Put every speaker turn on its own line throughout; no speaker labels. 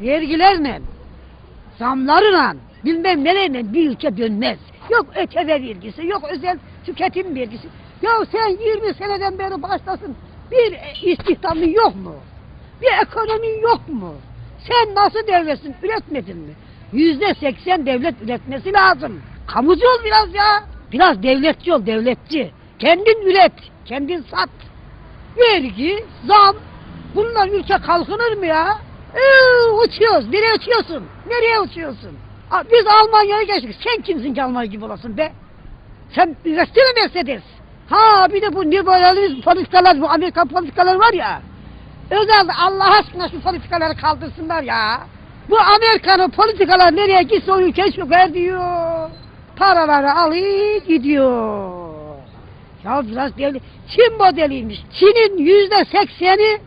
Vergilerle, zamlarla, bilmem nelerle bir ülke dönmez. Yok ÖTV vergisi, yok özel tüketim vergisi. Ya sen 20 seneden beri başlasın. Bir istihdamın yok mu? Bir ekonomin yok mu? Sen nasıl devletsin? Üretmedin mi? Yüzde seksen devlet üretmesi lazım. Kamucu ol biraz ya. Biraz devletçi ol, devletçi. Kendin üret, kendin sat. Vergi, zam. Bunlar ülke kalkınır mı ya? Ee, uçuyoruz. Nereye uçuyorsun? Nereye uçuyorsun? Biz Almanya'ya geçtik. Sen kimsin ki Almanya gibi olasın be? Sen ürettin mi Mercedes? Ha bir de bu liberalizm politikalar, bu Amerikan politikaları var ya. Özel Allah aşkına şu politikaları kaldırsınlar ya. Bu Amerika'nın politikalar nereye gitse o ülke çöker diyor. Paraları alıyor gidiyor. Ya biraz devlet, Çin modeliymiş. Çin'in yüzde sekseni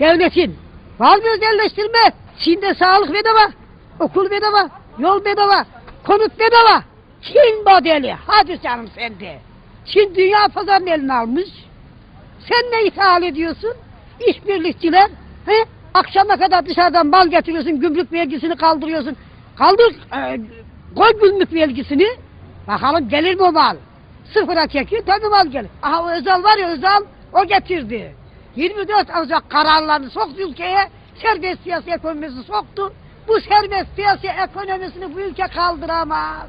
devletin. Var mı özelleştirme? Çin'de sağlık bedava, okul bedava, yol bedava, konut bedava. Çin modeli. Hadi canım sen de. Çin dünya pazarını eline almış. Sen ne ithal ediyorsun? İşbirlikçiler. He? Akşama kadar dışarıdan mal getiriyorsun, gümrük vergisini kaldırıyorsun. Kaldır, e, koy gümrük vergisini. Bakalım gelir mi o mal? Sıfıra çekiyor, tabii mal gelir. Aha o Özal var ya Özal, o getirdi. 24 Ocak kararlarını soktu ülkeye, serbest piyasa ekonomisini soktu. Bu serbest piyasa ekonomisini bu ülke kaldıramaz.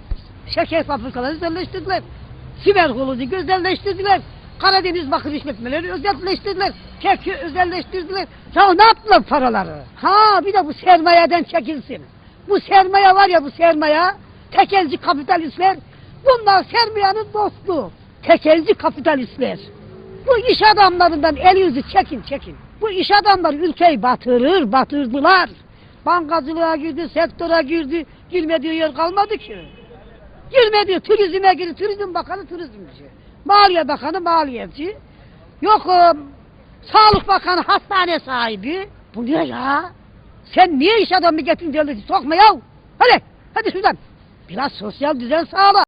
Şeker fabrikaları özelleştirdiler. Siber kolucu özelleştirdiler. Karadeniz bakır işletmeleri özelleştirdiler. Keki özelleştirdiler. Ya ne yaptılar paraları? Ha bir de bu sermayeden çekilsin. Bu sermaye var ya bu sermaye, tekelci kapitalistler, bunlar sermayenin dostu. Tekelci kapitalistler. Bu iş adamlarından elinizi çekin çekin. Bu iş adamları ülkeyi batırır, batırdılar. Bankacılığa girdi, sektöre girdi, girmediği yer kalmadı ki. Girmedi, turizme girdi, turizm bakanı turizmci. Maliye bakanı maliyeci. Yok e, sağlık bakanı hastane sahibi. Bu ne ya? Sen niye iş adamı getirdin devleti sokma ya? Hadi, hadi şuradan. Biraz sosyal düzen sağla.